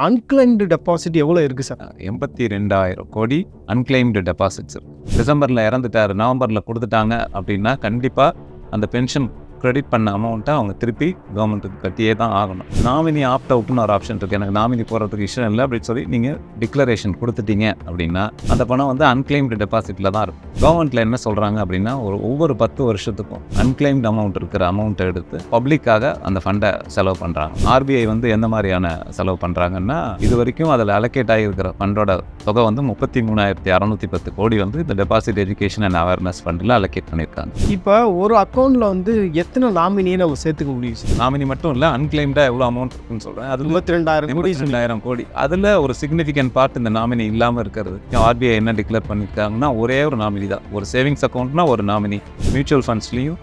Unclaimed deposit எவ்வளோ இருக்குது sir எண்பத்தி ரெண்டாயிரம் கோடி அன்கிளைம்டு சார் டிசம்பரில் இறந்துட்டாரு நவம்பரில் கொடுத்துட்டாங்க அப்படின்னா கண்டிப்பாக அந்த பென்ஷன் க்ரெடிட் பண்ண அமௌண்ட்டை அவங்க திருப்பி கவர்மெண்ட்டுக்கு கட்டியே தான் ஆகணும். நாமினி ஆப்ட் அவுட்னு ஒரு ஆப்ஷன் இருக்குது எனக்கு நாமினி போகிறதுக்கு இஷ்டம் இல்லை அப்படின்னு சொல்லி நீங்கள் டிக்ளரேஷன் கொடுத்துட்டீங்க அப்படின்னா அந்த பணம் வந்து அன்கிளைம்டு டெபாசிட்டில் தான் இருக்கும். கவர்மெண்ட்டில் என்ன சொல்கிறாங்க அப்படின்னா ஒரு ஒவ்வொரு பத்து வருஷத்துக்கும் அன்கிளைம்டு அமௌண்ட் இருக்கிற அமௌண்ட்டை எடுத்து பப்ளிக்காக அந்த ஃபண்டை செலவு பண்ணுறாங்க ஆர்பிஐ வந்து எந்த மாதிரியான செலவு பண்ணுறாங்கன்னா இது வரைக்கும் அதில் அலோகேட் ஆகியிருக்கிற ஃபண்டோட தொகை வந்து முப்பத்தி மூணாயிரத்தி அறநூற்றி பத்து கோடி வந்து இந்த டெபாசிட் எஜுகேஷன் அண்ட் அவேர்னஸ் ஃபண்டில் அலோகேட் பண்ணியிருக்காங்க. இப்போ ஒரு அக்கௌண்ட்டில் வந்து எத்தனை நாமினியை நம்ம சேர்த்துக்க முடியும்? நாமினி மட்டும் இல்லை அன்கிளைம்டாக எவ்வளோ அமௌண்ட் இருக்குன்னு சொல்கிறேன் அதில் இருபத்தி ரெண்டாயிரம் கோடி ரெண்டாயிரம் கோடி. அதில் ஒரு சிக்னிஃபிகண்ட் பார்ட் இந்த நாமினி இல்லாமல் இருக்கிறது. ஆர்பிஐ என்ன டிக்ளேர் பண்ணியிருக்காங்கன்னா ஒரே ஒரு நாமினி தான். ஒரு சேவிங்ஸ் அக்கௌண்ட்னா ஒரு நாமினி மியூச்சுவல் ஃபண்ட்ஸ்லையும்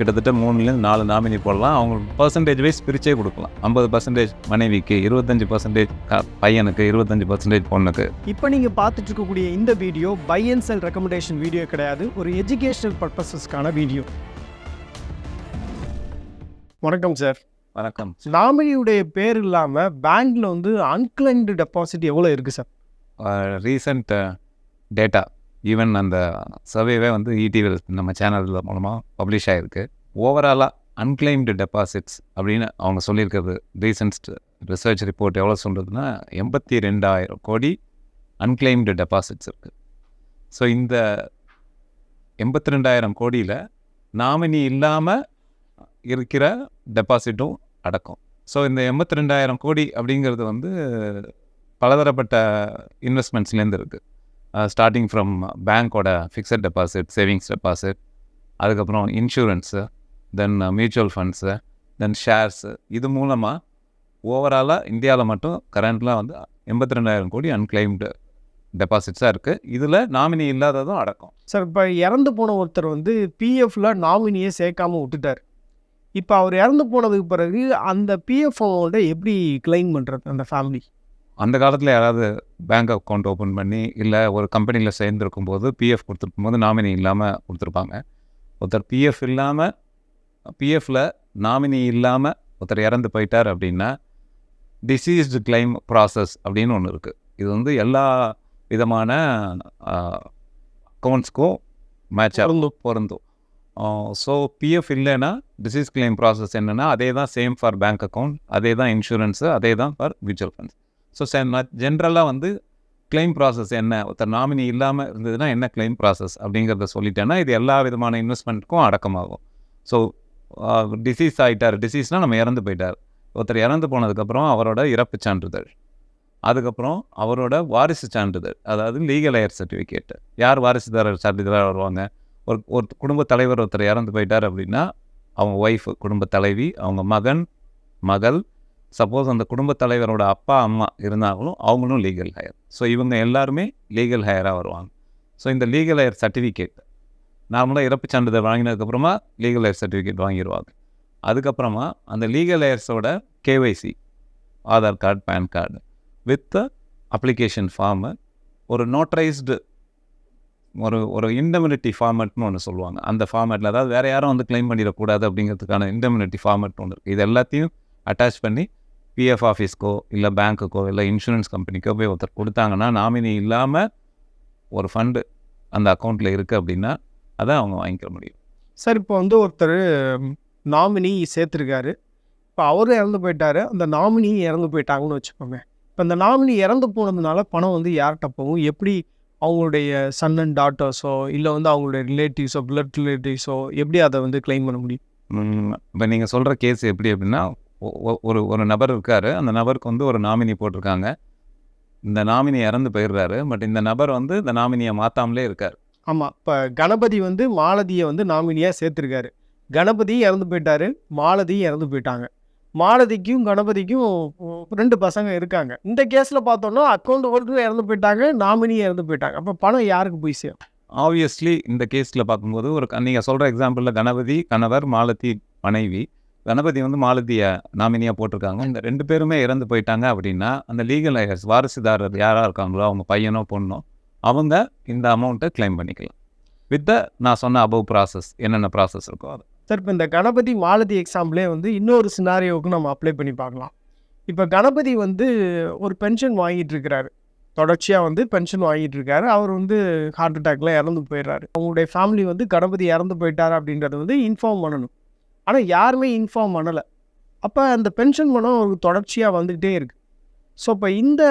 கிட்டத்தட்ட மூணுலேருந்து நாலு நாமினி போடலாம். அவங்க பர்சன்டேஜ் வைஸ் பிரிச்சே கொடுக்கலாம். ஐம்பது பர்சன்டேஜ் மனைவிக்கு இருபத்தஞ்சி பர்சன்டேஜ் பையனுக்கு இருபத்தஞ்சி பர்சன்டேஜ் பொண்ணுக்கு. இப்போ நீங்கள் பார்த்துட்டு இருக்கக்கூடிய இந்த video buy and sell recommendation video கிடையாது. ஒரு எஜுகேஷனல் பர்பஸஸ்க்கான வீடியோ. வணக்கம் சார் வணக்கம். நாமினியுடைய பேர் இல்லாமல் பேங்க்ல வந்து அன்கிளைம்டு டெபாசிட் எவ்வளோ இருக்குது சார் ரீசெண்ட் டேட்டா ஈவன் அந்த சர்வேவே வந்து E இடிவியில் நம்ம சேனல் மூலமாக பப்ளிஷ் ஆகிருக்கு ஓவராலாக அன்கிளைம்டு டெபாசிட்ஸ் அப்படின்னு அவங்க சொல்லியிருக்கிறது. ரீசன்ட் ரிசர்ச் ரிப்போர்ட் எவ்வளோ சொல்கிறதுனா எண்பத்தி ரெண்டாயிரம் கோடி அன்கிளைம்டு டெபாசிட்ஸ் இருக்குது ஸோ இந்த எண்பத்தி ரெண்டாயிரம் கோடியில் நாமினி இல்லாமல் இருக்கிற டெபாசிட்டும் அடக்கும். ஸோ இந்த எண்பத்தி ரெண்டாயிரம் கோடி அப்படிங்கிறது வந்து பலதரப்பட்ட இன்வெஸ்ட்மெண்ட்ஸ்லேருந்து இருக்குது ஸ்டார்டிங் ஃப்ரம் பேங்க்கோட ஃபிக்ஸட் டெபாசிட் சேவிங்ஸ் டெபாசிட் அதுக்கப்புறம் insurance then mutual funds then shares இது மூலமாக ஓவராலாக இந்தியாவில் மட்டும் கரண்ட்லாம் வந்து எண்பத்தி ரெண்டாயிரம் கோடி அன்கிளைம்டு டெபாசிட்ஸாக இருக்குது இதில் நாமினி இல்லாததும் அடக்கம். சார் இப்போ இறந்து போன ஒருத்தர் வந்து பிஎஃப்ல நாமினியே சேர்க்காமல் விட்டுட்டார். இப்போ அவர் இறந்து போனதுக்கு பிறகு அந்த பிஎஃப் அமௌண்ட்டை எப்படி கிளைம் பண்ணுறது அந்த ஃபேமிலி அந்த காலத்தில் யாராவது பேங்க் அக்கௌண்ட் ஓப்பன் பண்ணி இல்லை ஒரு கம்பெனியில் சேர்ந்துருக்கும் போது பிஎஃப் கொடுத்துருக்கும் போது நாமினி இல்லாமல் கொடுத்துருப்பாங்க. ஒருத்தர் பிஎஃப் இல்லாமல் பிஎஃப்பில் நாமினி இல்லாமல் ஒருத்தர் இறந்து போயிட்டார் அப்படின்னா டிசீஸ்டு கிளைம் ப்ராசஸ் அப்படின்னு ஒன்று இருக்குது இது வந்து எல்லா விதமான அக்கௌண்ட்ஸ்க்கும் மேட்ச் பொருந்தும். பொருந்தும். ஸோ பிஎஃப் இல்லைன்னா டிசீஸ் கிளைம் ப்ராசஸ் என்னென்னா அதே தான் சேம் ஃபார் பேங்க் அக்கௌண்ட் அதே தான் இன்சூரன்ஸு அதே தான் ஃபார் மியூச்சுவல் ஃபண்ட்ஸ் ஸோ ஜென்ரலாக வந்து கிளைம் ப்ராசஸ் என்ன? ஒருத்தர் நாமினி இல்லாமல் இருந்ததுன்னா என்ன கிளைம் ப்ராசஸ் அப்படிங்கிறத சொல்லிட்டேன்னா இது எல்லா விதமான இன்வெஸ்ட்மெண்ட்டுக்கும் அடக்கமாகும். ஸோ டிசீஸ் ஆகிட்டார் டிசீஸ்னால் நம்ம இறந்து போயிட்டார். ஒருத்தர் இறந்து போனதுக்கப்புறம் அவரோட இறப்பு சான்றிதழ். அதுக்கப்புறம் அவரோட வாரிசு சான்றிதழ் அதாவது லீகல் ஏர் சர்டிஃபிகேட்டு யார் வாரிசுதாரர் சான்றிதழாக வருவாங்க? ஒரு ஒரு குடும்ப தலைவர் ஒருத்தர் இறந்து போயிட்டார் அப்படின்னா அவங்க ஒய்ஃப் குடும்ப தலைவி அவங்க மகன் மகள் சப்போஸ் அந்த குடும்ப தலைவரோட அப்பா அம்மா இருந்தாங்களும் அவங்களும் லீகல் ஹையர் ஸோ இவங்க எல்லாருமே லீகல் ஹையராக வருவாங்க. ஸோ இந்த லீகல் ஹையர் சர்டிஃபிகேட் நார்மலாக இறப்பு சான்றிதழ் வாங்கினதுக்கப்புறமா லீகல் ஹையர் சர்டிஃபிகேட் வாங்கிடுவாங்க அதுக்கப்புறமா அந்த legal ஹையர்ஸோட KYC Aadhaar card PAN card with application form ஒரு நோட்டரைஸ்டு ஒரு ஒரு இண்டமினிட்டி ஃபார்மேட்னு ஒன்று சொல்லுவாங்க. அந்த ஃபார்மேட்டில் அதாவது வேறு யாரும் வந்து க்ளைம் பண்ணிடக்கூடாது அப்படிங்கிறதுக்கான இண்டமினிட்டி ஃபார்மேட்னு ஒன்று இருக்குது இது எல்லாத்தையும் அட்டாச் பண்ணி பிஎஃப் ஆஃபீஸ்க்கோ இல்லை பேங்க்குக்கோ இல்லை இன்சூரன்ஸ் கம்பெனிக்கோ போய் ஒருத்தர் கொடுத்தாங்கன்னா நாமினி இல்லாமல் ஒரு ஃபண்டு அந்த அக்கௌண்ட்டில் இருக்குது அப்படின்னா அதை அவங்க வாங்கிக்க முடியும். சார் இப்போ வந்து ஒருத்தர் நாமினி சேர்த்துருக்காரு. இப்போ அவரும் இறந்து போயிட்டாரு. அந்த நாமினி இறந்து போயிட்டாங்கன்னு வச்சுக்கோங்க. இப்போ அந்த நாமினி இறந்து போனதுனால பணம் வந்து யார்கிட்ட போகும்? எப்படி அவங்களுடைய சன் அண்ட் டாட்டர்ஸோ இல்லை வந்து அவங்களுடைய ரிலேட்டிவ்ஸோ பிளட் ரிலேட்டிவ்ஸோ எப்படி அதை வந்து கிளைம் பண்ண முடியும்? இப்போ நீங்கள் சொல்கிற கேஸ் எப்படி அப்படின்னா ஒரு ஒரு நபர் இருக்கார் அந்த நபருக்கு வந்து ஒரு நாமினி போட்டிருக்காங்க. இந்த நாமினி இறந்து போயிடுறாரு பட் இந்த நபர் வந்து இந்த நாமினியை மாற்றாமலே இருக்கார். ஆமாம் இப்போ கணபதி வந்து மாலதியை வந்து நாமினியாக சேர்த்துருக்காரு. கணபதி இறந்து போயிட்டாரு மாலதியும் இறந்து போயிட்டாங்க. மாலதிக்கும் கணபதிக்கும் ரெண்டு பசங்க இருக்காங்க. இந்த கேஸில் பார்த்தோன்னா அக்கௌண்ட் ஹோல்டரும் இறந்து போயிட்டாங்க நாமினியும் இறந்து போயிட்டாங்க. அப்போ பணம் யாருக்கு போய் சேரும்? ஆப்வியஸ்லி இந்த கேஸில் பார்க்கும்போது ஒரு நீங்கள் சொல்கிற எக்ஸாம்பிளில் கணபதி கணவர் மாலதி மனைவி. கணபதி வந்து மாலதியை நாமினியாக போட்டிருக்காங்க. இந்த ரெண்டு பேருமே இறந்து போயிட்டாங்க அப்படின்னா அந்த லீகல் ஐயர்ஸ் வாரிசுதாரர் யாராக இருக்காங்களோ அவங்க பையனோ பொண்ணோ அவங்க இந்த அமௌண்ட்டை க்ளைம் பண்ணிக்கலாம். வித் நான் சொன்ன அபவ் ப்ராசஸ் என்னென்ன ப்ராசஸ் இருக்கோ அது. சார் இப்போ இந்த கணபதி மாலதி எக்ஸாம்பிளே வந்து இன்னொரு சினாரியோவுக்கு நம்ம அப்ளை பண்ணி பார்க்கலாம். இப்போ கணபதி வந்து ஒரு பென்ஷன் வாங்கிட்டு இருக்கிறாரு. தொடர்ச்சியாக வந்து பென்ஷன் வாங்கிட்டு இருக்காரு. அவர் வந்து ஹார்ட் அட்டாக்ல இறந்து போயிடுறாரு. அவங்களுடைய ஃபேமிலி வந்து கணபதி இறந்து போயிட்டாரு அப்படின்றத வந்து இன்ஃபார்ம் பண்ணணும். ஆனால் யாருமே இன்ஃபார்ம் பண்ணலை. அப்போ அந்த பென்ஷன் பணம் அவருக்கு தொடர்ச்சியாக வந்துக்கிட்டே இருக்கு. ஸோ இப்போ இந்த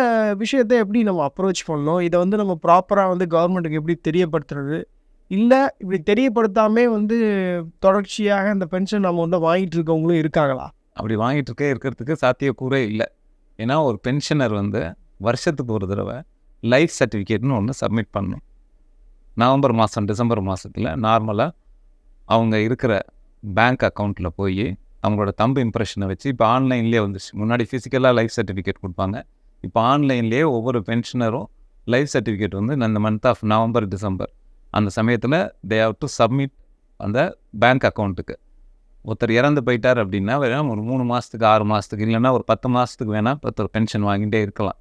விஷயத்தை எப்படி நம்ம அப்ரோச் பண்ணணும்? இதை வந்து நம்ம ப்ராப்பராக வந்து கவர்மெண்ட்டுக்கு எப்படி தெரியப்படுத்துறது? இல்லை இப்படி தெரியப்படுத்தாமே வந்து தொடர்ச்சியாக அந்த பென்ஷன் நம்ம வந்து வாங்கிட்டு இருக்கவங்களும் இருக்காங்களா? அப்படி வாங்கிட்டு இருக்கே இருக்கிறதுக்கு சாத்தியக்கூறே இல்லை. ஏன்னா ஒரு பென்ஷனர் வந்து வருஷத்துக்கு ஒரு தடவை லைஃப் சர்டிஃபிகேட்னு ஒன்று சப்மிட் பண்ணும். நவம்பர் மாதம் டிசம்பர் மாதத்தில் நார்மலாக அவங்க இருக்கிற பேங்க் அக்கௌண்ட்டில் போய் அவங்களோட தம்பு இம்ப்ரெஷனை வச்சு இப்போ ஆன்லைன்லேயே வந்துச்சு. முன்னாடி ஃபிசிக்கலாக லைஃப் சர்டிஃபிகேட் கொடுப்பாங்க. இப்போ ஆன்லைன்லேயே ஒவ்வொரு பென்ஷனரும் லைஃப் சர்டிஃபிகேட் வந்து இந்த மந்த் ஆஃப் நவம்பர் டிசம்பர் அந்த சமயத்தில் தே ஹவ் டு சப்மிட் அந்த பேங்க் அக்கௌண்ட்டுக்கு ஒருத்தர் இறந்து போயிட்டார் அப்படின்னா வேணால் ஒரு மூணு மாதத்துக்கு ஆறு மாதத்துக்கு இல்லைன்னா ஒரு பத்து மாதத்துக்கு வேணால் ஒருத்தர் பென்ஷன் வாங்கிட்டே இருக்கலாம்.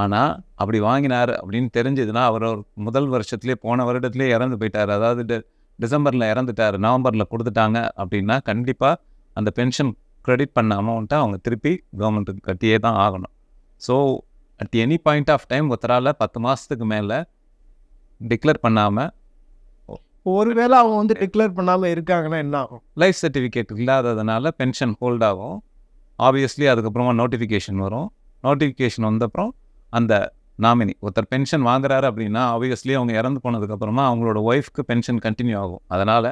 ஆனால் அப்படி வாங்கினார் அப்படின்னு தெரிஞ்சதுன்னா அவர் ஒரு முதல் வருஷத்துலேயே போன வருடத்துலேயே இறந்து போயிட்டார். அதாவது டெ டிசம்பரில் இறந்துட்டார் நவம்பரில் கொடுத்துட்டாங்க அப்படின்னா கண்டிப்பாக அந்த பென்ஷன் க்ரெடிட் பண்ண அமௌண்ட்டை அவங்க திருப்பி கவர்மெண்ட்டுக்கு கட்டியே தான் ஆகணும். So at any point of time ஒருத்தரால் பத்து மாதத்துக்கு மேலே டிக்ளேர் பண்ணாமல் ஒருவேளை அவங்க வந்து டிக்ளேர் பண்ணாமல் இருக்காங்கன்னா என்ன ஆகும்? லைஃப் சர்டிஃபிகேட் இல்லாததுனால பென்ஷன் ஹோல்ட் ஆகும். ஆப்வியஸ்லி அதுக்கப்புறமா நோட்டிஃபிகேஷன் வரும். நோட்டிஃபிகேஷன் வந்தப்புறம் அந்த நாமினி ஒருத்தர் பென்ஷன் வாங்குறாரு அப்படின்னா ஆப்வியஸ்லி அவங்க இறந்து போனதுக்கப்புறமா அவங்களோட ஒய்ஃப்க்கு பென்ஷன் கண்டினியூ ஆகும். அதனால்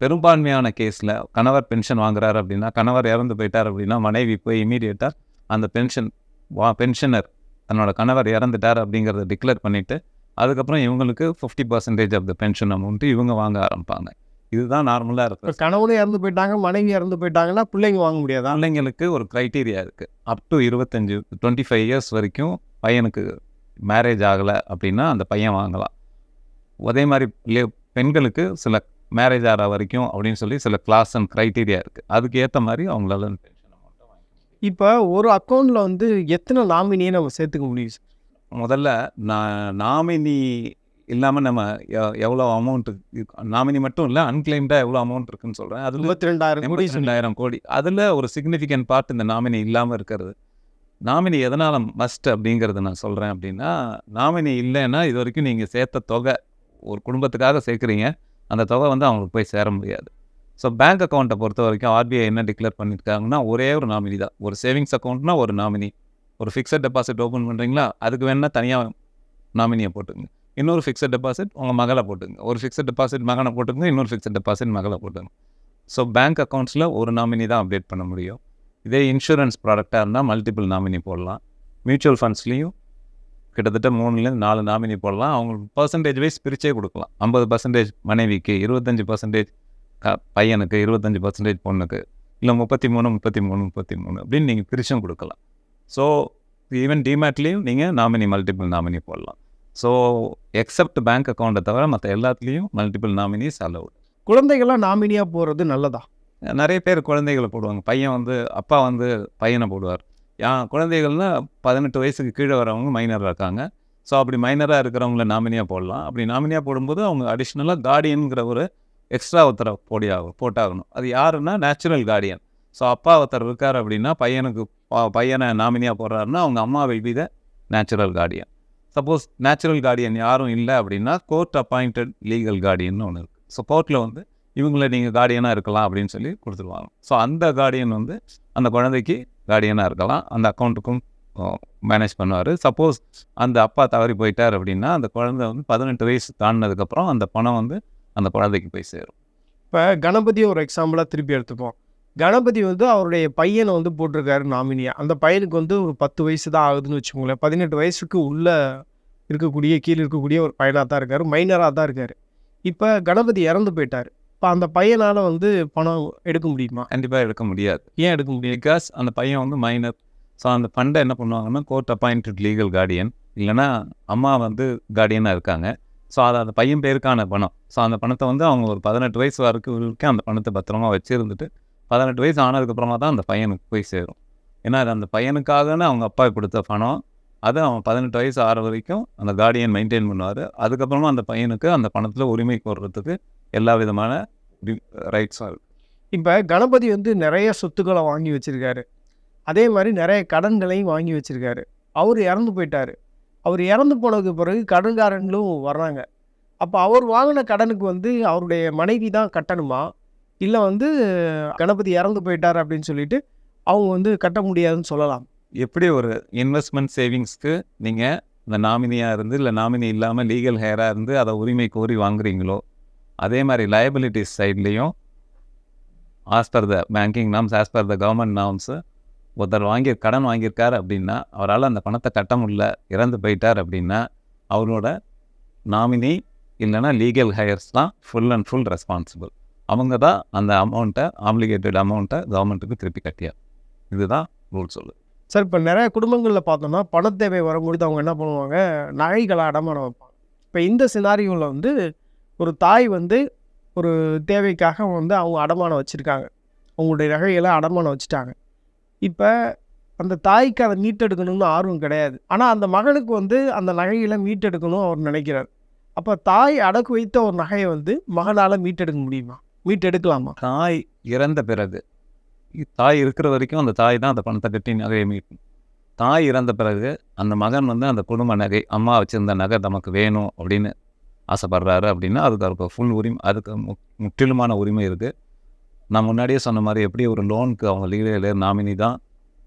பெரும்பான்மையான கேஸில் கணவர் பென்ஷன் வாங்குறாரு அப்படின்னா கணவர் இறந்து போயிட்டார் அப்படின்னா மனைவி போய் இமீடியட்டாக அந்த பென்ஷன் வா பென்ஷனர் தன்னோட கணவர் இறந்துட்டார் அப்படிங்கிறத டிக்ளேர் பண்ணிவிட்டு அதுக்கப்புறம் இவங்களுக்கு fifty percentage of the pension amount இவங்க வாங்க ஆரம்பிப்பாங்க. இதுதான் நார்மலாக இப்போ இருக்குது கணவனும் இறந்து போயிட்டாங்க மனைவி இறந்து போயிட்டாங்கன்னா பிள்ளைங்க வாங்க முடியாதா? பிள்ளைங்களுக்கு ஒரு க்ரைட்டீரியா இருக்குது அப் டு இருபத்தஞ்சி டுவெண்ட்டி ஃபைவ் இயர்ஸ் வரைக்கும் பையனுக்கு மேரேஜ் ஆகலை அப்படின்னா அந்த பையன் வாங்கலாம். அதே மாதிரி பெண்களுக்கு சில மேரேஜ் ஆகிற வரைக்கும் அப்படின்னு சொல்லி சில கிளாஸ் அண்ட் க்ரைட்டீரியா இருக்குது அதுக்கு ஏற்ற மாதிரி அவங்களால இப்போ ஒரு அக்கௌண்ட்டில் வந்து எத்தனை நாமினியை நம்ம சேர்த்துக்க முடியும் சார் முதல்ல நான் நாமினி இல்லாமல் நம்ம எவ்வளோ அமௌண்ட் நாமினி மட்டும் இல்லை அன்கிளைம்டாக எவ்வளோ அமௌண்ட் இருக்குன்னு சொல்கிறேன் அதில் இருபத்தி ரெண்டாயிரம் எண்பத்தி ரெண்டாயிரம் கோடி. அதில் ஒரு சிக்னிஃபிகண்ட் பார்ட் இந்த நாமினி இல்லாமல் இருக்கிறது. நாமினி எதனால் மஸ்ட் அப்படிங்கிறத நான் சொல்கிறேன் அப்படின்னா நாமினி இல்லைன்னா இது வரைக்கும் நீங்கள் சேர்த்த தொகை ஒரு குடும்பத்துக்காக சேர்க்குறீங்க. அந்த தொகை வந்து அவங்களுக்கு போய் சேர முடியாது. ஸோ பேங்க் அக்கௌண்ட்டை பொறுத்த வரைக்கும் ஆர்பிஐ என்ன டிக்ளேர் பண்ணியிருக்காங்கன்னா ஒரே ஒரு நாமினி தான். ஒரு சேவிங்ஸ் அக்கௌண்ட்னா ஒரு நாமினி. ஒரு ஃபிக்ஸட் டெபாசிட் ஓப்பன் பண்ணுறீங்களா அதுக்கு வேணால் தனியாக நாமினியை போட்டுங்க இன்னொரு ஃபிக்ஸட் டெபாசிட் உங்கள் மகளை போட்டுங்க ஒரு ஃபிக்ஸட் டெபாசிட் மகனை போட்டுங்க இன்னொரு ஃபிக்ஸட் டெபாசிட் மகளை போட்டுங்க ஸோ பேங்க் அக்கௌண்ட்ஸில் ஒரு நாமினி தான் அப்டேட் பண்ண முடியும். இதே இன்சூரன்ஸ் ப்ராடக்டாக இருந்தால் மல்டிபிள் நாமினி போடலாம். மியூச்சுவல் ஃபண்ட்ஸ்லேயும் கிட்டத்தட்ட மூணுலேருந்து நாலு நாமினி போடலாம். அவங்களுக்கு பர்சன்டேஜ் வைஸ் பிரிச்சே கொடுக்கலாம். ஐம்பது பர்சன்டேஜ் மனைவிக்கு இருபத்தஞ்சி பர்சன்டேஜ் க பையனுக்கு இருபத்தஞ்சி பர்சன்டேஜ் பொண்ணுக்கு இல்லை முப்பத்தி மூணு முப்பத்தி மூணு முப்பத்தி மூணு அப்படின்னு நீங்கள் பிரிச்சும் கொடுக்கலாம். ஸோ ஈவன் டிமேட்லேயும் நீங்கள் நாமினி மல்டிபிள் நாமினி போடலாம். ஸோ எக்ஸப்ட் பேங்க் அக்கௌண்ட்டை தவிர மற்ற எல்லாத்துலேயும் மல்டிபிள் நாமினிஸ் அலவுட் குழந்தைகள்லாம் நாமினியாக போகிறது நல்லதா? நிறைய பேர் குழந்தைகளை போடுவாங்க. பையன் வந்து அப்பா வந்து பையனை போடுவார். யா- குழந்தைகள்னா பதினெட்டு வயசுக்கு கீழே வரவங்க மைனராக இருக்காங்க. ஸோ அப்படி மைனராக இருக்கிறவங்கள நாமினியாக போடலாம். அப்படி நாமினியாக போடும்போது அவங்க அடிஷ்னலாக கார்டியனுங்கிற ஒரு எக்ஸ்ட்ரா ஒருத்தரை போடி ஆகும் போட்டாகணும். அது யாருன்னா நேச்சுரல் கார்டியன் ஸோ அப்பா ஒருத்தர் இருக்கார் அப்படின்னா பையனுக்கு பையனை நாமினியாக போடுறாருன்னா அவங்க அம்மா will be the natural guardian suppose natural guardian யாரும் இல்லை அப்படின்னா கோர்ட் அப்பாயிண்டட் லீகல் கார்டியன் ஒன்று இருக்குது ஸோ கோர்ட்டில் வந்து இவங்கள நீங்கள் கார்டியனாக இருக்கலாம் அப்படின்னு சொல்லி கொடுத்துருவாங்க. ஸோ அந்த கார்டியன் வந்து அந்த குழந்தைக்கு கார்டியனாக இருக்கலாம். அந்த அக்கௌண்ட்டுக்கும் மேனேஜ் பண்ணுவார். சப்போஸ் அந்த அப்பா தவறி போயிட்டார் அப்படின்னா அந்த குழந்தை வந்து பதினெட்டு வயசு தாண்டினதுக்கப்புறம் அந்த பணம் வந்து அந்த குழந்தைக்கு போய் சேரும். இப்போ கணபதியை ஒரு எக்ஸாம்பிளாக திருப்பி எடுத்துப்போம். கணபதி வந்து அவருடைய பையனை வந்து போட்டிருக்காரு நாமினியா அந்த பையனுக்கு வந்து ஒரு பத்து வயசு தான் ஆகுதுன்னு வச்சுக்கோங்களேன். பதினெட்டு வயசுக்கு உள்ள இருக்கக்கூடிய கீழே இருக்கக்கூடிய ஒரு பையனாக தான் இருக்கார். மைனராக தான் இருக்கார். இப்போ கணபதி இறந்து போயிட்டார். இப்போ அந்த பையனால் வந்து பணம் எடுக்க முடியுமா? கண்டிப்பாக எடுக்க முடியாது. ஏன் எடுக்க முடியாது? பிகாஸ் அந்த பையன் வந்து மைனர் ஸோ அந்த ஃபண்டை என்ன பண்ணுவாங்கன்னா கோர்ட் அப்பாயிண்டட் லீகல் கார்டியன் இல்லைன்னா அம்மா வந்து கார்டியனாக இருக்காங்க. ஸோ அது அந்த பையன் பேருக்கான பணம். ஸோ அந்த பணத்தை வந்து அவங்க ஒரு பதினெட்டு வயசு வரைக்கும் அந்த பணத்தை பத்திரமா வச்சுருந்துட்டு பதினெட்டு வயசு ஆனதுக்கப்புறமா தான் அந்த பையனுக்கு போய் சேரும். ஏன்னா அது அந்த பையனுக்காகன்னு அவங்க அப்பா கொடுத்த பணம். அதை அவன் பதினெட்டு வயசு ஆற வரைக்கும் அந்த கார்டியன் மெயின்டைன் பண்ணுவார். அதுக்கப்புறமா அந்த பையனுக்கு அந்த பணத்தில் உரிமை கோர்றதுக்கு எல்லா விதமான ரைட்ஸும் இருக்குது இப்போ கணபதி வந்து நிறைய சொத்துக்களை வாங்கி வச்சுருக்காரு. அதே மாதிரி நிறைய கடன்களையும் வாங்கி வச்சுருக்காரு. அவர் இறந்து போயிட்டார். அவர் இறந்து போனதுக்கு பிறகு கடன்காரங்களும் வர்றாங்க. அப்போ அவர் வாங்கின கடனுக்கு வந்து அவருடைய மனைவி தான் கட்டணுமா? இல்லை வந்து கணபதி இறந்து போயிட்டார் அப்படின்னு சொல்லிட்டு அவங்க வந்து கட்ட முடியாதுன்னு சொல்லலாம். எப்படி ஒரு இன்வெஸ்ட்மெண்ட் சேவிங்ஸ்க்கு நீங்கள் இந்த நாமினியாக இருந்து இல்லை நாமினி இல்லாமல் லீகல் ஹேராக இருந்து அதை உரிமை கோரி வாங்குறீங்களோ அதே மாதிரி லயபிலிட்டிஸ் சைட்லேயும் as per the banking norms as per the government norms ஒருத்தர் வாங்கி கடன் வாங்கியிருக்கார் அப்படின்னா அவரால் அந்த பணத்தை கட்ட முடியல இறந்து போயிட்டார் அப்படின்னா அவரோட நாமினி இல்லைன்னா லீகல் ஹையர்ஸ் தான் ஃபுல் அண்ட் ஃபுல் ரெஸ்பான்சிபிள் அவங்க தான் அந்த அமௌண்ட்டை ஆப்ளிகேட்டட் அமௌண்ட்டை கவர்மெண்ட்டுக்கு திருப்பி கட்டியா? இதுதான் ரூல் சொல்லு சார் இப்போ நிறைய குடும்பங்களில் பார்த்தோம்னா பண தேவை வரும்பொழுது அவங்க என்ன பண்ணுவாங்க? நகைகளை அடமானம் வைப்பாங்க. இப்போ இந்த சினாரியோவில் வந்து ஒரு தாய் வந்து ஒரு தேவைக்காக வந்து அவங்க அடமானம் வச்சுருக்காங்க. அவங்களுடைய நகைகளை அடமானம் வச்சுட்டாங்க. இப்போ அந்த தாய்க்கு அதை மீட்டெடுக்கணும்னு ஆர்வம் கிடையாது. ஆனால் அந்த மகனுக்கு வந்து அந்த நகைகளை மீட்டெடுக்கணும் அவர் நினைக்கிறார். அப்போ தாய் அடக்கு வைத்த ஒரு நகையை வந்து மகனால் மீட்டெடுக்க முடியுமா? மீட்டெடுக்கலாமா தாய் இறந்த பிறகு. தாய் இருக்கிற வரைக்கும் அந்த தாய் தான் அந்த பணத்தை கட்டி நகையை மீட்டும் தாய் இறந்த பிறகு அந்த மகன் வந்து அந்த குடும்ப நகை அம்மா வச்சுருந்த நகை நமக்கு வேணும் அப்படின்னு ஆசைப்படுறாரு அப்படின்னா அதுக்கு அவருக்கு ஃபுல் உரிமை அதுக்கு மு முற்றிலுமான உரிமை இருக்குது நான் முன்னாடியே சொன்ன மாதிரி எப்படி ஒரு லோனுக்கு அவங்க லீடர் நாமினி தான்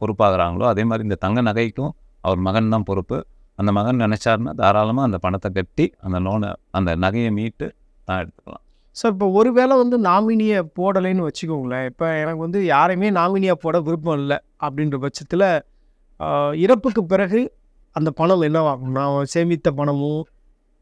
பொறுப்பாகிறாங்களோ அதே மாதிரி இந்த தங்க நகைக்கும் அவர் மகன் தான் பொறுப்பு. அந்த மகன் நினச்சாருன்னா தாராளமாக அந்த பணத்தை கட்டி அந்த லோனை அந்த நகையை மீட்டு தான் எடுத்துக்கலாம். சார் இப்போ ஒருவேளை வந்து நாமினியை போடலைன்னு வச்சுக்கோங்களேன். இப்போ எனக்கு வந்து யாரையுமே நாமினியாக போட விருப்பம் இல்லை அப்படின்ற பட்சத்தில் இறப்புக்கு பிறகு அந்த பணம் என்னவாகும்? நான் சேமித்த பணமும்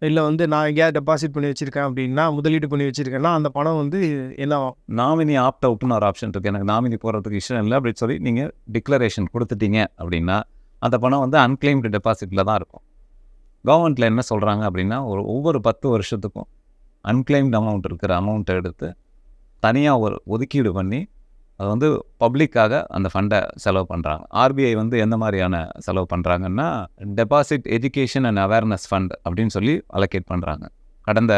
இல்லை வந்து நான் எங்கேயாவது டெபாசிட் பண்ணி வச்சுருக்கேன் அப்படின்னா முதலீடு பண்ணி வச்சுருக்கேன்னா அந்த பணம் வந்து என்னவாகும்? நாமினி ஆப்ட் அவுட்னு ஒரு ஆப்ஷன் இருக்குது எனக்கு நாமினி போடுறதுக்கு இஷ்டம் இல்லை அப்படின்னு சொல்லி நீங்கள் டிக்ளரேஷன் கொடுத்துட்டீங்க அப்படின்னா அந்த பணம் வந்து அன்கிளைம்டு டெபாசிட்டில் தான் இருக்கும். கவர்மெண்ட்டில் என்ன சொல்கிறாங்க அப்படின்னா ஒரு ஒவ்வொரு பத்து வருஷத்துக்கும் அன்கிளைம்டு அமௌண்ட் இருக்கிற அமௌண்ட்டை எடுத்து தனியாக ஒரு ஒதுக்கீடு பண்ணி அது வந்து பப்ளிக்காக அந்த ஃபண்டை செலவு பண்ணுறாங்க ஆர்பிஐ வந்து எந்த மாதிரியான செலவு பண்ணுறாங்கன்னா deposit education and awareness fund அப்படின்னு சொல்லி அலோகேட் பண்ணுறாங்க கடந்த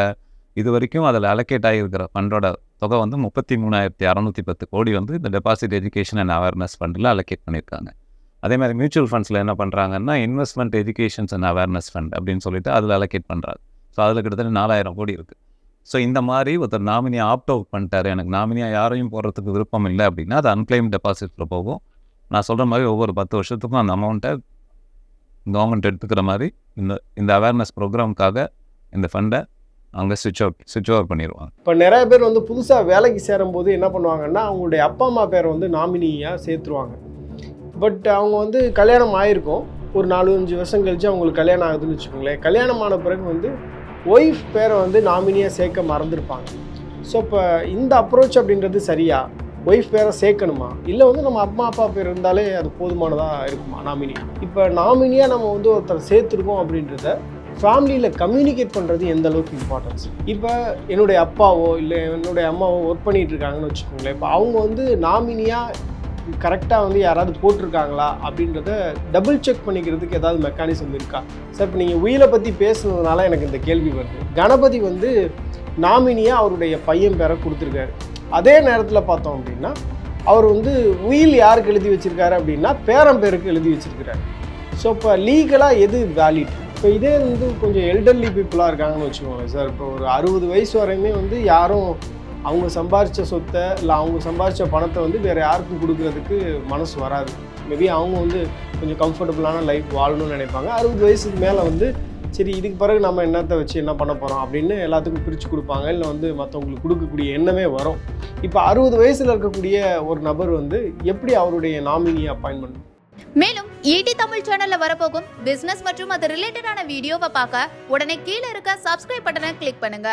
இது வரைக்கும் அதில் அலோகேட் ஆகியிருக்கிற ஃபண்டோட தொகை வந்து முப்பத்தி மூணாயிரத்தி அறநூற்றி பத்து கோடி வந்து இந்த டெபாசிட் எஜுகேஷன் அண்ட் அவேர்னஸ் ஃபண்டில் அலோகேட் பண்ணியிருக்காங்க. அதே மாதிரி மியூச்சுவல் ஃபண்ட்ஸில் என்ன பண்ணுறாங்கன்னா investment educations and awareness fund அப்படின்னு சொல்லிட்டு அதில் அலோகேட் பண்ணுறாங்க ஸோ அதில் கிட்டத்தட்ட நாலாயிரம் கோடி இருக்குது ஸோ இந்த மாதிரி ஒருத்தர் நாமினியை ஆப்ட் அவுட் பண்ணிட்டார். எனக்கு நாமினியாக யாரையும் போடுறதுக்கு விருப்பம் இல்லை அப்படின்னா அது அன்கிளைம் டெபாசிட்டில் போகும். நான் சொல்கிற மாதிரி ஒவ்வொரு பத்து வருஷத்துக்கும் அந்த அமௌண்ட்டை கவர்மெண்ட் எடுத்துக்கிற மாதிரி இந்த இந்த அவேர்னஸ் ப்ரோக்ராமுக்காக இந்த ஃபண்டை அங்கே சுவிட்ச் அவுட் சுவிட்ச் ஓவர் பண்ணிடுவாங்க இப்போ நிறைய பேர் வந்து புதுசாக வேலைக்கு சேரும்போது என்ன பண்ணுவாங்கன்னா அவங்களுடைய அப்பா அம்மா பேரை வந்து நாமினியாக சேர்த்துருவாங்க. பட் அவங்க வந்து கல்யாணம் ஆயிருக்கும். ஒரு நாலு அஞ்சு வருஷம் கழிச்சு அவங்களுக்கு கல்யாணம் ஆகுதுன்னு வச்சுக்கோங்களேன். கல்யாணம் ஆன பிறகு வந்து ஒய்ஃப் பேரை வந்து நாமினியாக சேர்க்க மறந்துருப்பாங்க. ஸோ இப்போ இந்த அப்ரோச் அப்படின்றது சரியா? ஒய்ஃப் பேரை சேர்க்கணுமா? இல்லை வந்து நம்ம அம்மா அப்பா பேர் இருந்தாலே அது போதுமானதாக இருக்குமா நாமினி இப்போ நாமினியாக நம்ம வந்து ஒருத்தர் சேர்த்துருக்கோம் அப்படின்றத ஃபேமிலியில் கம்யூனிகேட் பண்ணுறது எந்த அளவுக்கு இம்பார்ட்டன்ஸ் இப்போ என்னுடைய அப்பாவோ இல்லை என்னுடைய அம்மாவோ ஒர்க் பண்ணிகிட்டு இருக்காங்கன்னு வச்சுக்கோங்களேன். இப்போ அவங்க வந்து நாமினியாக கரெக்டாக வந்து யாராவது போட்டிருக்காங்களா அப்படின்றத டபுள் செக் பண்ணிக்கிறதுக்கு ஏதாவது மெக்கானிசம் இருக்கா? சார் இப்போ நீங்கள் உயிரை பற்றி பேசுனதுனால எனக்கு இந்த கேள்வி வருது. கணபதி வந்து நாமினியாக அவருடைய பையன் பேரை கொடுத்துருக்காரு. அதே நேரத்தில் பார்த்தோம் அப்படின்னா அவர் வந்து உயில் யாருக்கு எழுதி வச்சுருக்காரு அப்படின்னா பேரம்பேருக்கு எழுதி வச்சிருக்கிறாரு. ஸோ இப்போ லீகலாக எது வேலிட் இப்போ இதே வந்து கொஞ்சம் எல்டர்லி பீப்புளாக இருக்காங்கன்னு வச்சுக்கோங்களேன் சார் இப்போ ஒரு அறுபது வயசு வரையுமே வந்து யாரும் அவங்க சம்பாரித்த சொத்தை இல்லை அவங்க சம்பாரித்த பணத்தை வந்து வேறு யாருக்கும் கொடுக்கறதுக்கு மனசு வராது. மேபி அவங்க வந்து கொஞ்சம் கம்ஃபர்டபுளான லைஃப் வாழணும்னு நினைப்பாங்க. அறுபது வயசுக்கு மேலே வந்து சரி இதுக்கு பிறகு நம்ம என்னத்தை வச்சு என்ன பண்ண போகிறோம் அப்படின்னு எல்லாத்துக்கும் பிரித்து கொடுப்பாங்க. இல்லை வந்து மற்றவங்களுக்கு கொடுக்கக்கூடிய எண்ணமே வரும். இப்போ அறுபது வயசில் இருக்கக்கூடிய ஒரு நபர் வந்து எப்படி அவருடைய நாமினியை அப்பாயின்மெண்ட் மேலும் ஈடி தமிழ் சேனல்ல வரப்போகும் பிசினஸ் மற்றும் அது ரிலேட்டடான வீடியோவை பார்க்க உடனே கீழே இருக்க சப்ஸ்கிரைப் பட்டனை கிளிக் பண்ணுங்க.